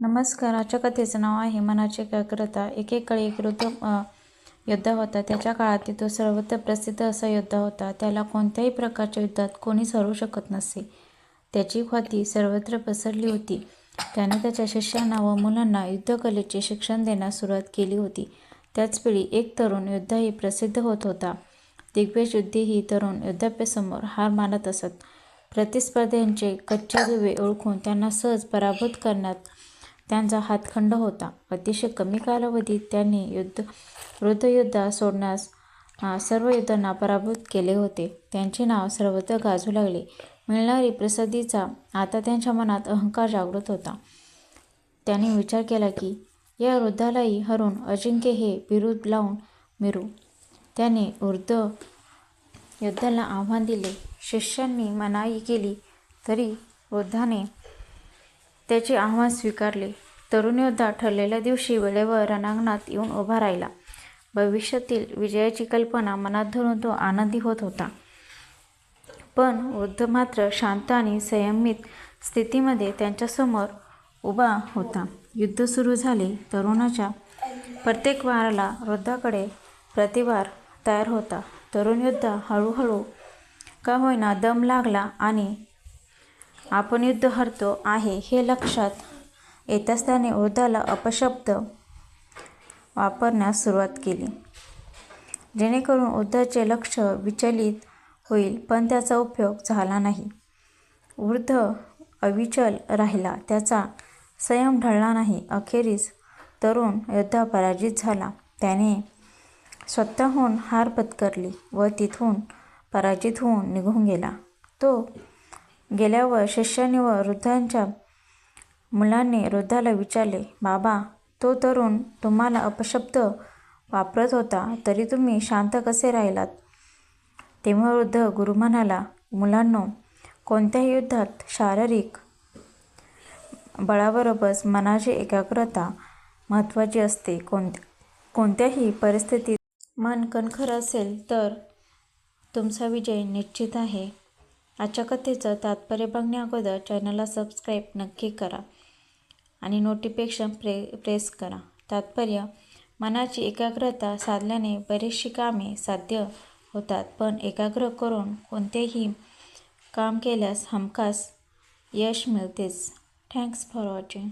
नमस्काराच्या कथेचं नाव आहे मनाची एकाग्रता. एकेकाळी एक वृद्ध योद्धा होता. त्याच्या काळातील तो सर्वत्र प्रसिद्ध असा योद्धा होता. त्याला कोणत्याही प्रकारच्या युद्धात कोणीच हरवू शकत नसे. त्याची ख्याती सर्वत्र पसरली होती. त्याने त्याच्या शिष्यांना व मुलांना युद्धकलेचे शिक्षण देण्यास सुरुवात केली होती. त्याचवेळी एक तरुण योद्धाही प्रसिद्ध होत होता. दिग्गज युद्धीही तरुण योद्धाप्यासमोर हार मानत असत. प्रतिस्पर्ध्यांचे कच्चे दुवे ओळखून त्यांना सहज पराभूत करण्यात त्यांचा हातखंड होता. अतिशय कमी कालावधीत त्यांनी युद्ध वृद्ध युद्ध सोडण्यास सर्व युद्धांना पराभूत केले होते. त्यांचे नाव सर्वत्र गाजू लागले. मिळणारी प्रसिद्धीचा आता त्यांच्या मनात अहंकार जागृत होता. त्यांनी विचार केला की या वृद्धालाही हरून अजिंक्य हे बिरुद लावून मिरू त्याने वृद्ध युद्धाला आव्हान दिले. शिष्यांनी मनाई केली तरी वृद्धाने त्याचे आव्हान स्वीकारले. तरुण योद्धा ठरलेल्या दिवशी वेळेवर रणांगणात येऊन उभा राहिला. भविष्यातील विजयाची कल्पना मनात धरून तो आनंदी होत होता. पण वृद्ध मात्र शांत आणि संयमित स्थितीमध्ये त्यांच्यासमोर उभा होता. युद्ध सुरू झाले. तरुणाच्या प्रत्येक वाराला वृद्धाकडे प्रतिवार तयार होता. तरुण योद्धा हळूहळू का होईना दम लागला आणि आपण युद्ध हरतो आहे हे लक्षात येताच त्याने वृद्धाला अपशब्द वापरण्यास सुरुवात केली. जेणेकरून वृद्धाचे लक्ष विचलित होईल पण त्याचा उपयोग झाला नाही. वृद्ध अविचल राहिला त्याचा संयम ढळला नाही. अखेरीस तरुण योद्धा पराजित झाला. त्याने स्वतःहून हार पत्करली व तिथून पराजित होऊन निघून गेला. तो गेल्यावर शिष्याने व वृद्धांच्या मुलांनी वृद्धाला विचारले बाबा तो तरुण तुम्हाला अपशब्द वापरत होता तरी तुम्ही शांत कसे राहिलात? तेव्हा वृद्ध गुरु म्हणाला मुलांनो कोणत्याही युद्धात शारीरिक बळाबरोबरच मनाची एकाग्रता महत्त्वाची असते. कोणत्या कोणत्याही परिस्थितीत मन कणखर असेल तर तुमचा विजय निश्चित आहे. आजच्या कथेचं तात्पर्य बघण्या अगोदर चॅनलला सबस्क्राईब नक्की करा. आणि नोटिफिकेशन प्रे प्रेस करा. तात्पर्य मनाची एकाग्रता साधल्याने बरीचशी कामे साध्य होतात पण एकाग्र करून कोणतेही काम केल्यास हमखास यश मिळतेच. Thanks for watching